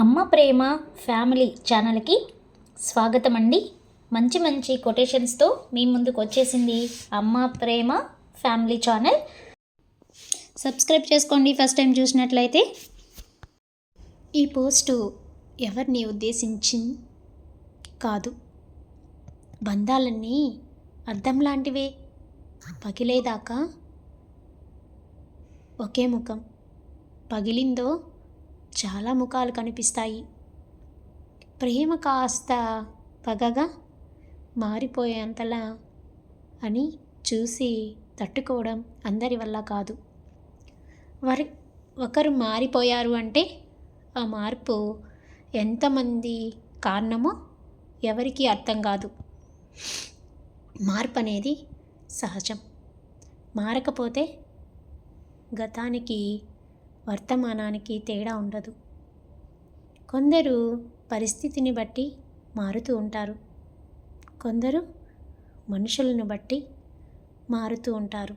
అమ్మ ప్రేమ ఫ్యామిలీ ఛానల్కి స్వాగతం అండి మంచి మంచి కొటేషన్స్తో మీ ముందుకు వచ్చేసింది Amma Prema family channel. Subscribe చేసుకోండి ఫస్ట్ టైం చూసినట్లయితే. ఈ పోస్టు ఎవరిని ఉద్దేశించి కాదు బంధాలన్నీ అర్థం లాంటివే. పగిలేదాకా ఒకే ముఖం. పగిలిందో చాలా ముఖాలు కనిపిస్తాయి. ప్రేమ కాస్త పగగా మారిపోయేంతలా అని చూసి తట్టుకోవడం అందరి వల్ల కాదు. వారి ఒకరు మారిపోయారు అంటే ఆ మార్పు ఎంతమంది కారణమో ఎవరికీ అర్థం కాదు. మార్పు అనేది సహజం. మారకపోతే గతానికి వర్తమానానికి తేడా ఉండదు. కొందరు పరిస్థితిని బట్టి మారుతూ ఉంటారు. కొందరు మనుషులను బట్టి మారుతూ ఉంటారు.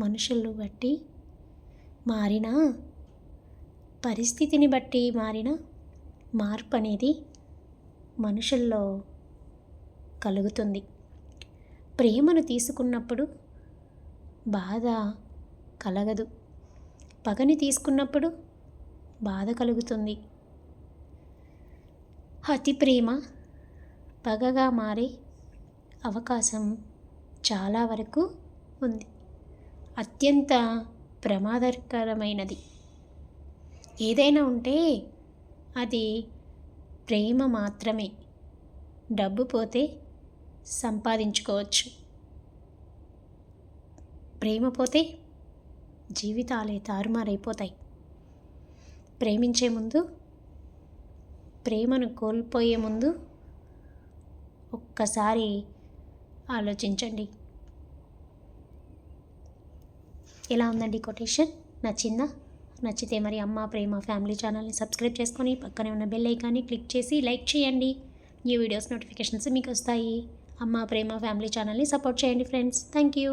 మనుషులను బట్టి మారిన పరిస్థితిని బట్టి మారిన మార్పు అనేది మనుషుల్లో కలుగుతుంది. ప్రేమను తీసుకున్నప్పుడు బాధ కలగదు. పగని తీసుకున్నప్పుడు బాధ కలుగుతుంది. అతి ప్రేమ పగగా మారే అవకాశం చాలా వరకు ఉంది. అత్యంత ప్రమాదకరమైనది. ఏదైనా ఉంటే అది ప్రేమ మాత్రమే. డబ్బు పోతే సంపాదించుకోవచ్చు. ప్రేమ పోతే జీవితాలే తారుమారైపోతాయి. ప్రేమించే ముందు ప్రేమను కోల్పోయే ముందు ఒక్కసారి ఆలోచించండి. ఎలా ఉందండి కొటేషన్? నచ్చిందా? నచ్చితే మరి అమ్మ ప్రేమ ఫ్యామిలీ ఛానల్ని సబ్స్క్రైబ్ చేసుకొని పక్కనే ఉన్న బెల్ ఐకాన్ని క్లిక్ చేసి లైక్ చేయండి. ఈ వీడియోస్ నోటిఫికేషన్స్ మీకు వస్తాయి. అమ్మ ప్రేమ ఫ్యామిలీ ఛానల్ని సపోర్ట్ చేయండి ఫ్రెండ్స్. Thank you.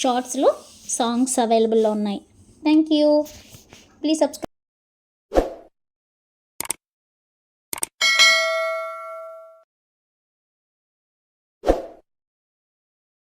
షార్ట్స్లో సాంగ్స్ అవైలబుల్లో ఉన్నాయి. Thank you. Please subscribe